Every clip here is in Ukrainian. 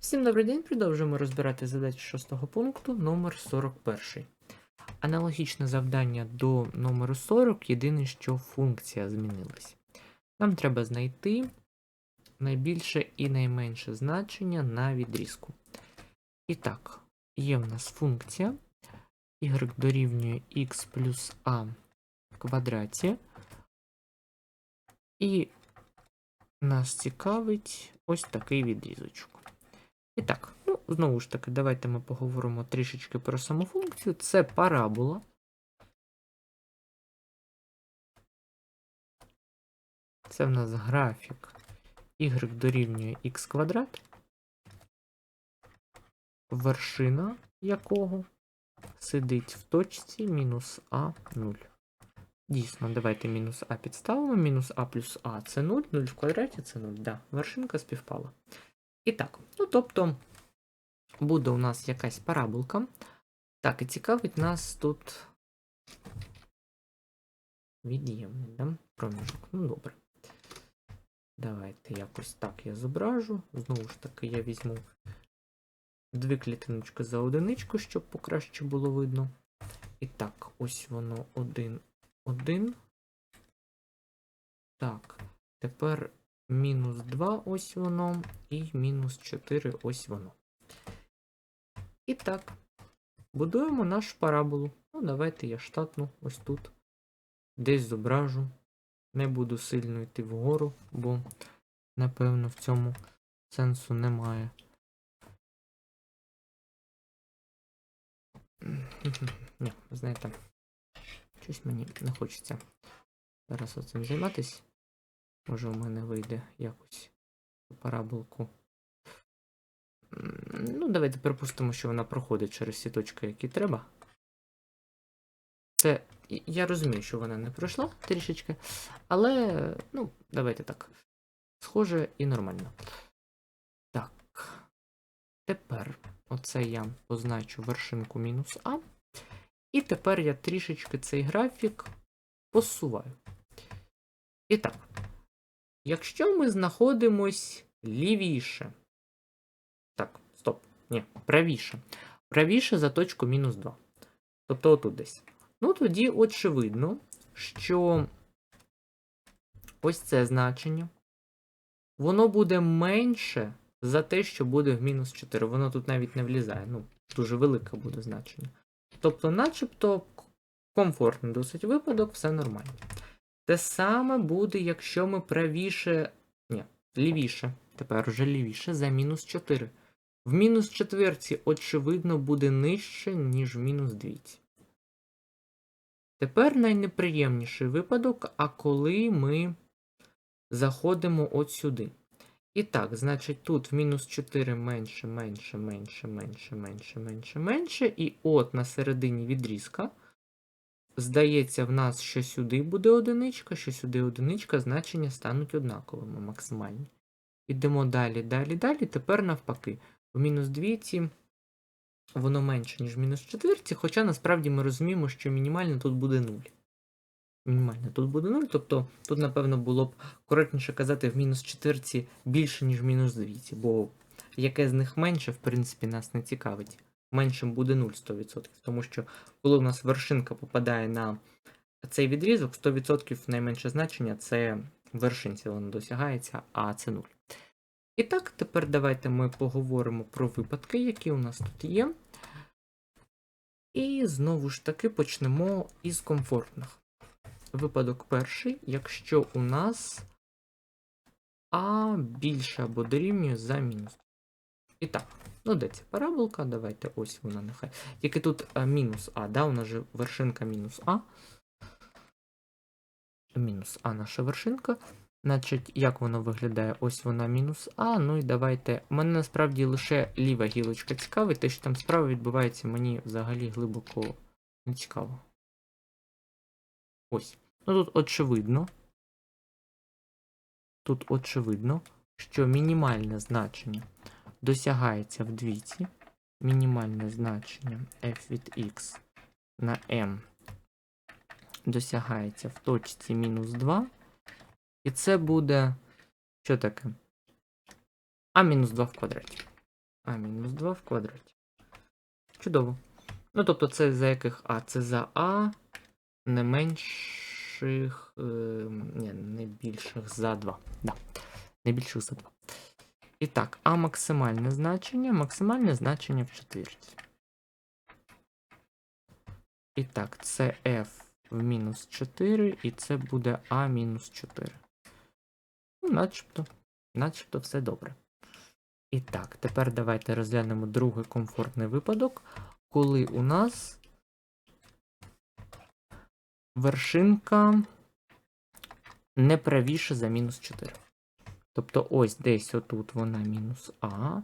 Всім добрий день, продовжуємо розбирати задачі шостого пункту номер 41. Аналогічне завдання до номеру 40, єдине, що функція змінилась. Нам треба знайти найбільше і найменше значення на відрізку. І так, є в нас функція y дорівнює x плюс a в квадраті. І нас цікавить ось такий відрізочок. І так, ну, знову ж таки, давайте ми поговоримо трішечки про саму функцію. Це парабола. Це в нас графік y дорівнює x квадрат, вершина якого сидить в точці мінус а 0. Дійсно, давайте мінус а підставимо. Мінус а плюс а це 0, 0 в квадраті це 0. Да, вершинка співпала. І так, ну тобто буде у нас якась параболка. Так, і цікавить нас тут від'ємний, да? проміжок. Ну, добре. Давайте якось так я зображу. Знову ж таки, я візьму дві клітиночки за одиничку, щоб покраще було видно. І так, ось воно один, один. Так, тепер мінус 2 ось воно, і мінус 4 ось воно. І так, будуємо нашу параболу. Ну, давайте я штатну ось тут. Десь зображу. Не буду сильно йти вгору, бо, напевно, в цьому сенсу немає. Ні, знаєте, щось мені не хочеться зараз оцим займатися. Може, у мене вийде якось параболку. Ну, давайте припустимо, що вона проходить через всі точки, які треба. Це. Я розумію, що вона не пройшла трішечки, але, ну, давайте так. Схоже і нормально. Так. Тепер оце я позначу вершинку мінус А. І тепер я трішечки цей графік посуваю. І так. Якщо ми знаходимось лівіше. Так, стоп. Ні, правіше. Правіше за точку мінус 2. Тобто отут десь. Ну, тоді очевидно, що ось це значення. Воно буде менше за те, що буде в мінус 4. Воно тут навіть не влізає. Ну, дуже велике буде значення. Тобто, начебто, комфортний досить випадок, все нормально. Те саме буде, якщо ми правіше. Ні, лівіше. Тепер вже лівіше за мінус 4. В мінус четверці, очевидно, буде нижче, ніж в мінус двійці. Тепер найнеприємніший випадок, а коли ми заходимо от сюди. І так, значить, тут в мінус 4 менше, менше, менше, менше, менше, менше, менше. І от на середині відрізка. Здається, в нас що сюди буде одиничка, що сюди одиничка, значення стануть однаковими максимальні. Ідемо далі, далі, далі. Тепер навпаки. В мінус двійці воно менше, ніж мінус четвірці, хоча насправді ми розуміємо, що мінімально тут буде 0. Мінімально тут буде 0, тобто тут, напевно, було б коректніше казати в мінус четвірці більше, ніж в мінус двійці, бо яке з них менше, в принципі, нас не цікавить. Меншим буде 0 100%. Тому що коли у нас вершинка попадає на цей відрізок, 100% найменше значення це вершинці воно досягається, а це 0. І так, тепер давайте ми поговоримо про випадки, які у нас тут є. І знову ж таки почнемо із комфортних. Випадок перший, якщо у нас А більше або дорівнює за мінус. І так, ну де ця параболка? Давайте ось вона нехай. Тільки тут а, мінус А, да, у нас же вершинка мінус А. Мінус А наша вершинка. Значить, як воно виглядає? Ось вона мінус А. Ну і давайте. Мене насправді лише ліва гілочка цікавить, те, що там справа відбувається, мені взагалі глибоко не цікаво. Ось. Ну тут очевидно. Тут очевидно, що мінімальне значення досягається в двійці. Мінімальне значення f від x на m досягається в точці мінус 2. І це буде. Що таке? А мінус 2 в квадраті. а мінус 2 в квадраті. Чудово. Ну, тобто, це за яких А? Це за А не менших. Е, не більших за 2. Да. Не більших за 2. І так, А максимальне значення. Максимальне значення в четвірці. І так, це F в мінус 4, і це буде А мінус 4. Ну, начебто, начебто все добре. І так, тепер давайте розглянемо другий комфортний випадок, коли у нас вершинка не правіше за мінус 4. Тобто ось десь отут вона мінус А.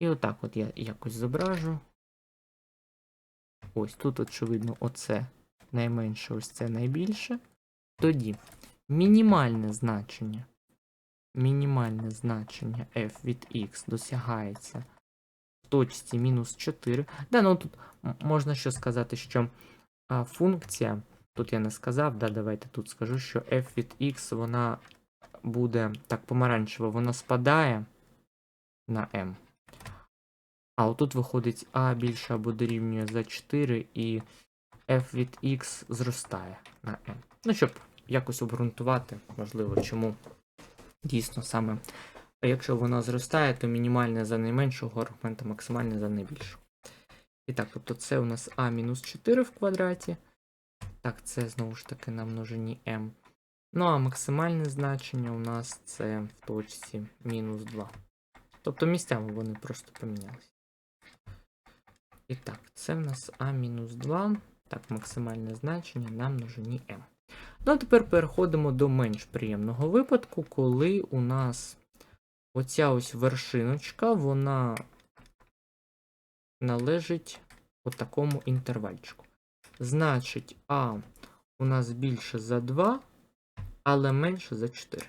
І отак от я якось зображу. Ось тут, очевидно, оце найменше, ось це найбільше. Тоді мінімальне значення. Мінімальне значення f від x досягається в точці мінус 4. Да, ну тут можна що сказати, що а, функція, тут я не сказав, да, давайте тут скажу, що f від x вона буде так помаранчево, вона спадає на m. А отут виходить А більше або дорівнює за 4, і f від x зростає на m. Ну, щоб якось обґрунтувати, можливо, чому дійсно саме. А якщо вона зростає, то мінімальне за найменшого аргумента, максимальне за найбільшого. І так, тобто це у нас а мінус 4 в квадраті. Так, це знову ж таки на множині m. Ну а максимальне значення у нас це в точці мінус 2. Тобто місцями вони просто помінялися. І так, це в нас а мінус 2. Так, максимальне значення на множині m. Ну, а тепер переходимо до менш приємного випадку, коли у нас оця ось вершиночка, вона належить такому інтервальчику. Значить, А у нас більше за 2, але менше за 4.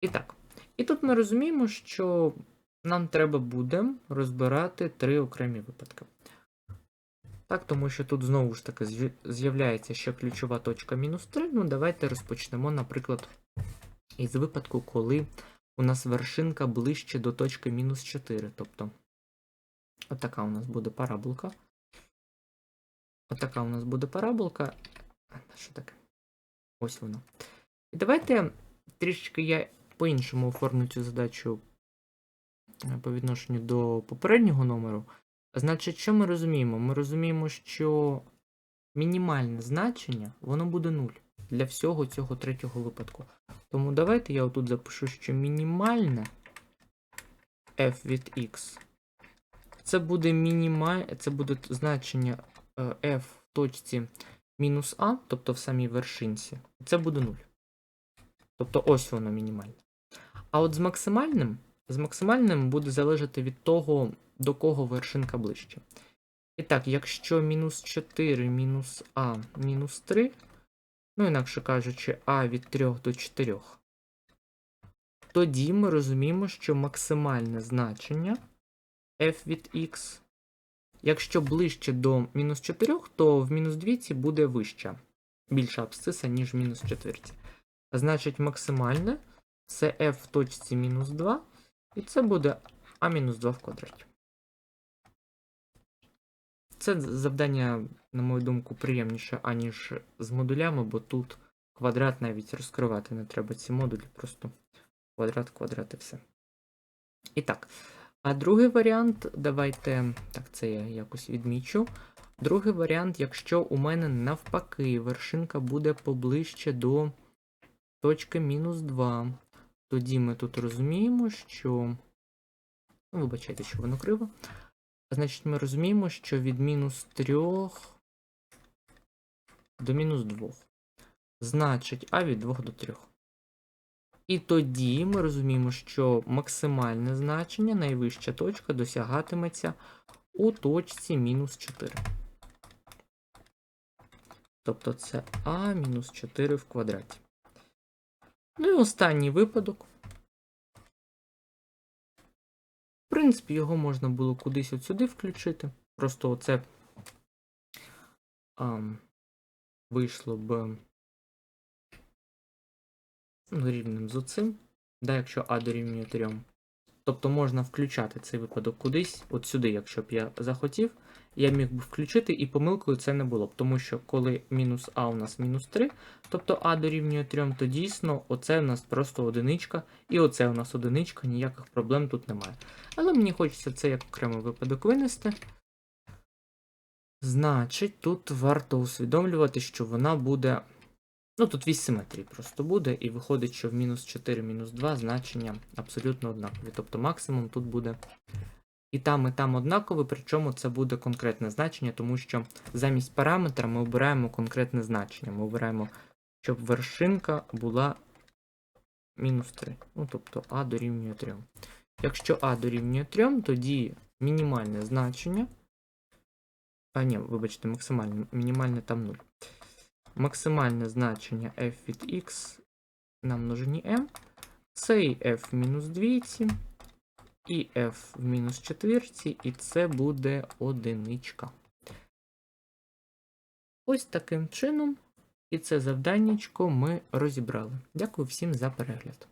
І так. І тут ми розуміємо, що нам треба буде розбирати три окремі випадки. Так, тому що тут знову ж таки з'являється ще ключова точка мінус 3. Ну, давайте розпочнемо, наприклад, із випадку, коли у нас вершинка ближче до точки мінус 4. Тобто, отака у нас буде параболка. Отака у нас буде параболка. Що таке? Ось вона. І давайте трішечки я по-іншому оформлю цю задачу е, по відношенню до попереднього номеру. Значить, що ми розуміємо? Ми розуміємо, що мінімальне значення воно буде 0 для всього цього третього випадку. Тому давайте я отут запишу, що мінімальне f від x це буде мінімаль... це буде значення е, f в точці мінус а, тобто в самій вершинці. Це буде 0. Тобто ось воно мінімальне. А от з максимальним, з максимальним буде залежати від того, до кого вершинка ближче. І так, якщо мінус 4 мінус а мінус 3, ну інакше кажучи, а від 3 до 4, тоді ми розуміємо, що максимальне значення f від x, якщо ближче до мінус 4, то в мінус 2 буде вища, більша абсциса, ніж в мінус 4. Значить, максимальне це f в точці мінус 2, і це буде а мінус 2 в квадраті. Це завдання, на мою думку, приємніше, аніж з модулями, бо тут квадрат навіть розкривати не треба ці модулі, просто квадрат, квадрат і все. І так. А другий варіант, давайте. Так, це я якось відмічу. Другий варіант, якщо у мене навпаки вершинка буде поближче до точки мінус 2, тоді ми тут розуміємо, що. Ну, вибачайте, що воно криво. Значить, ми розуміємо, що від мінус 3 до мінус 2. Значить, а від 2 до 3. І тоді ми розуміємо, що максимальне значення, найвища точка, досягатиметься у точці мінус 4. Тобто це а мінус 4 в квадраті. Ну і останній випадок. В принципі, його можна було кудись от сюди включити. Просто оце а, вийшло б рівним з оцим. Да, якщо А дорівнює 3. Тобто можна включати цей випадок кудись, от сюди, якщо б я захотів, я міг би включити і помилкою це не було б. Тому що коли мінус А у нас мінус 3, тобто А дорівнює 3, то дійсно оце у нас просто одиничка, і оце у нас одиничка, ніяких проблем тут немає. Але мені хочеться це як окремий випадок винести. Значить, тут варто усвідомлювати, що вона буде. Ну, тут вісь симетрії просто буде, і виходить, що в мінус 4, мінус 2 значення абсолютно однакові. Тобто максимум тут буде і там, і там однакове, причому це буде конкретне значення, тому що замість параметра ми обираємо конкретне значення. Ми обираємо, щоб вершинка була мінус 3. Ну, тобто А дорівнює 3. Якщо А дорівнює 3, тоді мінімальне значення. А, ні, вибачте, максимальне, мінімальне там 0. Максимальне значення f від x на множині m. Це і f в мінус двійці, і f в мінус четвірці, і це буде одиничка. Ось таким чином. І це завданнячко ми розібрали. Дякую всім за перегляд.